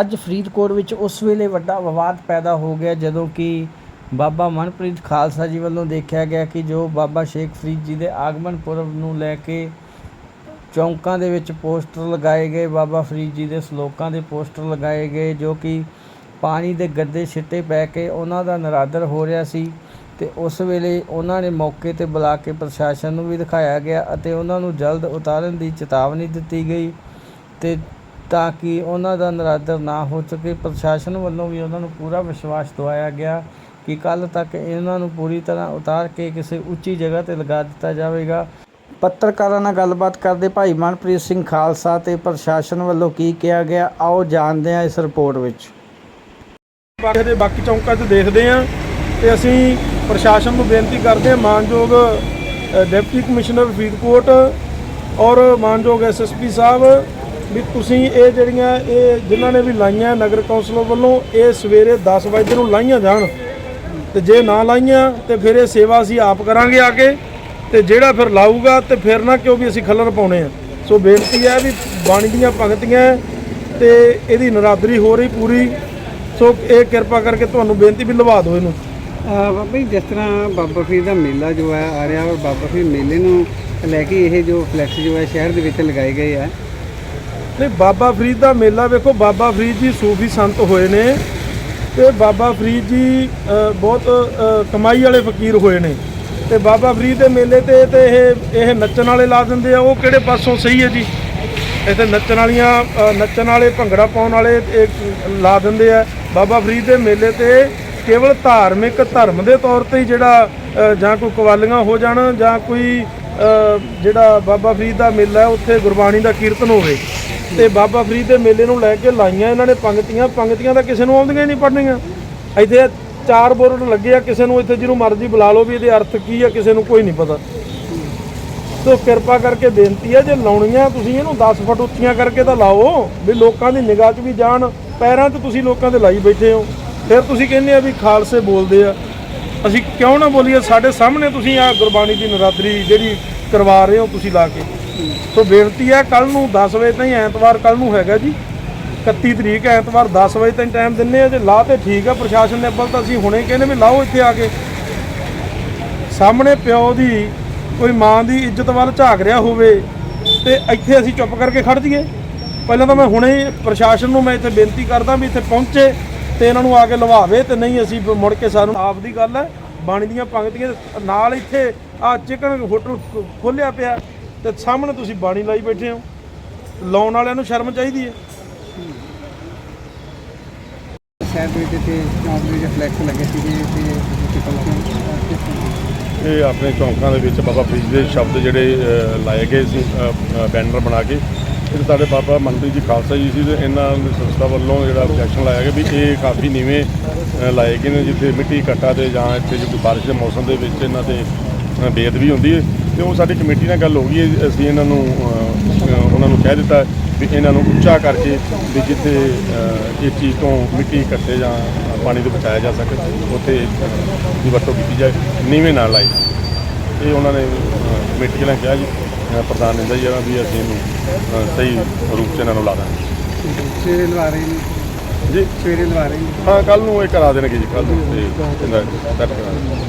ਅੱਜ ਫਰੀਦਕੋਟ ਵਿੱਚ ਉਸ ਵੇਲੇ ਵੱਡਾ ਵਿਵਾਦ ਪੈਦਾ ਹੋ ਗਿਆ ਜਦੋਂ ਕਿ ਬਾਬਾ ਮਨਪ੍ਰੀਤ ਖਾਲਸਾ ਜੀ ਵੱਲੋਂ ਦੇਖਿਆ ਗਿਆ ਕਿ ਜੋ ਬਾਬਾ ਸ਼ੇਖ ਫਰੀਦ ਜੀ ਦੇ ਆਗਮਨ ਪੁਰਬ ਨੂੰ ਲੈ ਕੇ ਚੌਂਕਾਂ ਦੇ ਵਿੱਚ ਪੋਸਟਰ ਲਗਾਏ ਗਏ, ਬਾਬਾ ਫਰੀਦ ਜੀ ਦੇ ਸ਼ਲੋਕਾਂ ਦੇ ਪੋਸਟਰ ਲਗਾਏ ਗਏ, ਜੋ ਕਿ ਪਾਣੀ ਦੇ ਗੱਦੇ ਛਿੱਟੇ ਪੈ ਕੇ ਉਹਨਾਂ ਦਾ ਨਰਾਦਰ ਹੋ ਰਿਹਾ ਸੀ ਤੇ ਉਸ ਵੇਲੇ ਉਹਨਾਂ ਨੇ ਮੌਕੇ ਤੇ ਬੁਲਾ ਕੇ ਪ੍ਰਸ਼ਾਸਨ ਨੂੰ ਵੀ ਦਿਖਾਇਆ ਗਿਆ ਅਤੇ ਉਹਨਾਂ ਨੂੰ ਜਲਦ ਉਤਾਰਨ ਦੀ ਚੇਤਾਵਨੀ ਦਿੱਤੀ ਗਈ ਤੇ ਤਾਂ ਕਿ ਉਹਨਾਂ ਦਾ ਨਰਾਦਰ ਨਾ ਹੋ ਸਕੇ। ਪ੍ਰਸ਼ਾਸਨ ਵੱਲੋਂ ਵੀ ਉਹਨਾਂ ਨੂੰ ਪੂਰਾ ਵਿਸ਼ਵਾਸ ਦਵਾਇਆ ਗਿਆ ਕਿ ਕੱਲ ਤੱਕ ਇਹਨਾਂ ਨੂੰ ਪੂਰੀ ਤਰ੍ਹਾਂ ਉਤਾਰ ਕੇ ਕਿਸੇ ਉੱਚੀ ਜਗ੍ਹਾ ਤੇ ਲਗਾ ਦਿੱਤਾ ਜਾਵੇਗਾ। ਪੱਤਰਕਾਰਾਂ ਨਾਲ ਗੱਲਬਾਤ ਕਰਦੇ ਭਾਈ ਮਨਪ੍ਰੀਤ ਸਿੰਘ ਖਾਲਸਾ ਤੇ ਪ੍ਰਸ਼ਾਸਨ ਵੱਲੋਂ ਕੀ ਕਿਹਾ ਗਿਆ, ਆਓ ਜਾਣਦੇ ਹਾਂ ਇਸ ਰਿਪੋਰਟ ਵਿੱਚ। ਬਾਕੀ ਦੇ ਬਾਕੀ ਚੌਂਕਾਂ 'ਚ ਦੇਖਦੇ ਹਾਂ ਤੇ ਅਸੀਂ ਪ੍ਰਸ਼ਾਸਨ ਨੂੰ ਬੇਨਤੀ ਕਰਦੇ ਹਾਂ, ਮਾਨਯੋਗ ਡਿਪਟੀ ਕਮਿਸ਼ਨਰ ਫਰੀਦਕੋਟ ਔਰ ਮਾਨਯੋਗ ਐਸਐਸਪੀ ਸਾਹਿਬ ਵੀ ਤੁਸੀਂ ਇਹ ਜਿਹੜੀਆਂ ਇਹ ਜਿਨ੍ਹਾਂ ਨੇ ਵੀ ਲਾਈਆਂ ਨਗਰ ਕੌਂਸਲ ਵੱਲੋਂ, ਇਹ ਸਵੇਰੇ 10 ਵਜੇ ਨੂੰ ਲਾਈਆਂ ਜਾਣ। ਤੇ ਜੇ ਨਾ ਲਾਈਆਂ, ਤੇ ਫਿਰ ਇਹ ਸੇਵਾ ਅਸੀਂ ਆਪ ਕਰਾਂਗੇ ਆ ਕੇ। ਤੇ ਜਿਹੜਾ ਫਿਰ ਲਾਊਗਾ, ਤੇ ਫਿਰ ਨਾ ਕਿਉਂ ਵੀ ਅਸੀਂ ਖੱਲਰ ਪਾਉਣੇ ਆ। ਸੋ ਬੇਨਤੀ ਹੈ ਵੀ ਬਾਣੀ ਦੀਆਂ ਭਗਤੀਆਂ ਹੈ ਤੇ ਇਹਦੀ ਨਰਾਦਰੀ ਹੋ ਰਹੀ ਪੂਰੀ। ਸੋ ਇਹ ਕਿਰਪਾ ਕਰਕੇ ਤੁਹਾਨੂੰ ਬੇਨਤੀ ਵੀ ਲਵਾ ਦਿਓ ਇਹਨੂੰ। ਬਾਬਾ ਜੀ, ਜਿਸ ਤਰ੍ਹਾਂ ਬਾਬਾ ਫਰੀਦ ਦਾ ਮੇਲਾ ਜੋ ਹੈ, ਆ ਰਿਹਾ ਔਰ ਬਾਬਾ ਫਰੀਦ ਮੇਲੇ ਨੂੰ ਲੈ ਕੇ ਇਹ ਜੋ ਫਲੈਕਸ ਜੋ ਹੈ, ਸ਼ਹਿਰ ਦੇ ਵਿੱਚ ਲਗਾਏ ਗਏ ਆ। ਨਹੀਂ, ਬਾਬਾ ਫਰੀਦ ਦਾ ਮੇਲਾ ਵੇਖੋ, ਬਾਬਾ ਫਰੀਦ ਜੀ ਸੂਫੀ ਸੰਤ ਹੋਏ ਨੇ ਤੇ ਬਾਬਾ ਫਰੀਦ ਜੀ ਬਹੁਤ ਕਮਾਈ ਵਾਲੇ ਫਕੀਰ ਹੋਏ ਨੇ। ਤੇ ਬਾਬਾ ਫਰੀਦ ਦੇ ਮੇਲੇ ਤੇ ਤੇ ਇਹ ਇਹ ਨੱਚਣ ਵਾਲੇ ਲਾ ਦਿੰਦੇ ਆ, ਉਹ ਕਿਹੜੇ ਪਾਸੋਂ? ਸਹੀ ਹੈ ਜੀ। ਇੱਥੇ ਨੱਚਣ ਵਾਲੀਆਂ ਨੱਚਣ ਵਾਲੇ, ਭੰਗੜਾ ਪਾਉਣ ਵਾਲੇ ਇਹ ਲਾ ਦਿੰਦੇ ਆ। ਬਾਬਾ ਫਰੀਦ ਦੇ ਮੇਲੇ ਤੇ ਕੇਵਲ ਧਾਰਮਿਕ ਧਰਮ ਦੇ ਤੌਰ ਤੇ ਹੀ ਜਿਹੜਾ ਜਾਂ ਕੋਈ ਕਵਾਲੀਆਂ ਹੋ ਜਾਣ, ਜਾਂ ਕੋਈ ਜਿਹੜਾ ਬਾਬਾ ਫਰੀਦ ਦਾ ਮੇਲਾ ਉੱਥੇ ਗੁਰਬਾਣੀ ਦਾ ਕੀਰਤਨ ਹੋਵੇ। ਤੇ ਬਾਬਾ ਫਰੀਦ ਦੇ ਮੇਲੇ ਨੂੰ ਲੈ ਕੇ ਲਾਈਆਂ ਇਹਨਾਂ ਨੇ ਪੰਗਤੀਆਂ ਪੰਗਤੀਆਂ ਤਾਂ ਕਿਸੇ ਨੂੰ ਆਉਂਦੀਆਂ ਹੀ ਨਹੀਂ ਪੜਨੀਆਂ ਇੱਥੇ ਚਾਰ ਬੋਰਡ ਲੱਗੇ ਆ, ਕਿਸੇ ਨੂੰ ਇੱਥੇ ਜਿਹਨੂੰ ਮਰਜ਼ੀ ਬੁਲਾ ਲਓ ਵੀ ਇਹਦੇ ਅਰਥ ਕੀ ਆ, ਕਿਸੇ ਨੂੰ ਕੋਈ ਨਹੀਂ ਪਤਾ। ਸੋ ਕਿਰਪਾ ਕਰਕੇ ਬੇਨਤੀ ਹੈ ਜੇ ਲਾਉਣੀਆਂ ਤੁਸੀਂ ਇਹਨੂੰ 10 ਫੁੱਟ ਉੱਚੀਆਂ ਕਰਕੇ ਤਾਂ ਲਾਓ, ਵੀ ਲੋਕਾਂ ਦੀ ਨਿਗਾਹ 'ਚ ਵੀ ਜਾਣ, ਪੈਰਾਂ 'ਚ ਤੁਸੀਂ ਲੋਕਾਂ ਦੇ ਲਾਈ ਬੈਠੇ ਹੋ। ਫਿਰ ਤੁਸੀਂ ਕਹਿੰਦੇ ਆ ਵੀ ਖਾਲਸੇ ਬੋਲਦੇ ਆ। ਅਸੀਂ ਕਿਉਂ ਨਾ ਬੋਲੀਏ, ਸਾਡੇ ਸਾਹਮਣੇ ਤੁਸੀਂ ਆ ਗੁਰਬਾਣੀ ਦੀ ਨਰਾਦਰੀ ਜਿਹੜੀ ਕਰਵਾ ਰਹੇ ਹੋ ਤੁਸੀਂ ਲਾ ਕੇ? ਸੋ ਬੇਨਤੀ ਹੈ ਕੱਲ ਨੂੰ 10 ਵਜੇ ਤਾਈਂ ਐਤਵਾਰ ਕੱਲ ਨੂੰ ਹੈਗਾ ਜੀ। 31 ਤਰੀਕ ਐਤਵਾਰ 10 ਵਜੇ ਤਾਈਂ ਟਾਈਮ ਦਿੰਨੇ ਆ, ਜੇ ਲਾ ਤੇ ਠੀਕ ਆ, ਪ੍ਰਸ਼ਾਸਨ ਨੇ ਅੱਬਲ ਤਾਂ ਅਸੀਂ ਹੁਣੇ ਕਹਿੰਦੇ ਵੀ ਲਾਓ ਇੱਥੇ ਆ ਕੇ। ਸਾਹਮਣੇ ਪਿਓ ਦੀ ਕੋਈ ਮਾਂ ਦੀ ਇੱਜ਼ਤ ਵੱਲ ਝਾਕ ਰਿਹਾ ਹੋਵੇ ਤੇ ਇੱਥੇ ਅਸੀਂ ਚੁੱਪ ਕਰਕੇ ਖੜ ਜਾਈਏ। ਪਹਿਲਾਂ ਤਾਂ ਮੈਂ ਹੁਣੇ ਪ੍ਰਸ਼ਾਸਨ ਨੂੰ ਮੈਂ ਇੱਥੇ ਬੇਨਤੀ ਕਰਦਾ ਵੀ ਇੱਥੇ ਪਹੁੰਚੇ ਤੇ ਇਹਨਾਂ ਨੂੰ ਆ ਕੇ ਲਵਾਵੇ ਤੇ ਨਹੀਂ ਅਸੀਂ ਮੁੜ ਕੇ ਸਾਨੂੰ ਆਪ ਦੀ ਗੱਲ ਹੈ। ਬਾਣੀ ਦੀਆਂ ਪੰਕਤੀਆਂ ਨਾਲ ਇੱਥੇ ਆ ਚਿਕਨ ਹੋਟਲ ਖੋਲਿਆ ਪਿਆ ਤੇ ਸਾਹਮਣੇ ਤੁਸੀਂ ਬਾਣੀ ਲਾਈ ਬੈਠੇ ਹੋ। ਲਾਉਣ ਵਾਲਿਆਂ ਨੂੰ ਸ਼ਰਮ ਚਾਹੀਦੀ ਹੈ। ਸ਼ਹਿਰ ਦੇ ਤੇ ਚੌਂਕ ਦੇ ਵਿੱਚ ਲੱਗੇ ਸੀਗੇ ਤੇ ਇਹ ਆਪਣੇ ਚੌਂਕਾਂ ਦੇ ਵਿੱਚ ਬਾਬਾ ਫਰੀਦ ਦੇ ਸ਼ਬਦ ਜਿਹੜੇ ਲਾਏ ਗਏ ਸੀ ਬੈਨਰ ਬਣਾ ਕੇ। ਇਹ ਸਾਡੇ ਬਾਬਾ ਮਨਪ੍ਰੀਤ ਜੀ ਖਾਲਸਾ ਜੀ ਸੀ ਤੇ ਇਹਨਾਂ ਦੀ ਸੰਸਥਾ ਵੱਲੋਂ ਜਿਹੜਾ objection ਲਾਇਆ ਗਿਆ ਵੀ ਇਹ ਕਾਫੀ ਨੀਵੇਂ ਲਾਏ ਗਏ ਨੇ ਜਿੱਥੇ ਮਿੱਟੀ ਘੱਟਾ ਤੇ ਜਾਂ ਇੱਥੇ ਜੋ ਬਾਰਿਸ਼ ਦੇ ਮੌਸਮ ਦੇ ਵਿੱਚ ਇਹਨਾਂ ਤੇ ਅ, ਬੇਅਦਬੀ ਹੁੰਦੀ ਹੈ। ਤੇ ਉਹ ਸਾਡੀ ਕਮੇਟੀ ਨਾਲ ਗੱਲ ਹੋ ਗਈ ਹੈ ਅਸੀਂ ਇਹਨਾਂ ਨੂੰ ਉਹਨਾਂ ਨੂੰ ਕਹਿ ਦਿੱਤਾ ਵੀ ਇਹਨਾਂ ਨੂੰ ਉੱਚਾ ਕਰਕੇ ਵੀ ਜਿੱਥੇ ਅ, ਇਸ ਚੀਜ਼ ਤੋਂ ਮਿੱਟੀ ਘੱਟੇ ਜਾਂ ਪਾਣੀ ਤੋਂ ਬਚਾਇਆ ਜਾ ਸਕੇ ਉੱਥੇ ਦੀ ਵਰਤੋਂ ਕੀਤੀ ਜਾਏ। ਨੀਵੇਂ ਨਾਲ ਲਾਈ। ਇਹ ਉਹਨਾਂ ਨੇ ਕਮੇਟੀ ਨੇ ਕਿਹਾ ਜੀ। ਪ੍ਰਧਾਨ ਨੇ ਜੀ ਜਿਹੜਾ ਵੀ ਅਸੀਂ ਇਹਨੂੰ ਸਹੀ ਰੂਪ 'ਚ ਇਹਨਾਂ ਨੂੰ ਲਾ ਦਾਂਗੇ। ਸਵੇਰੇ ਲਵਾ ਰਹੇ ਨੇ। ਜੀ। ਸਵੇਰੇ ਲਵਾ ਰਹੇ ਨੇ। ਹਾਂ ਕੱਲ ਨੂੰ ਇਹ ਕਰਾ ਦੇਣਗੇ ਜੀ ਕੱਲ ਨੂੰ ਤੇ ਇਹਦਾ ਸੈੱਟ ਕਰਾ ਦੇਣਗੇ।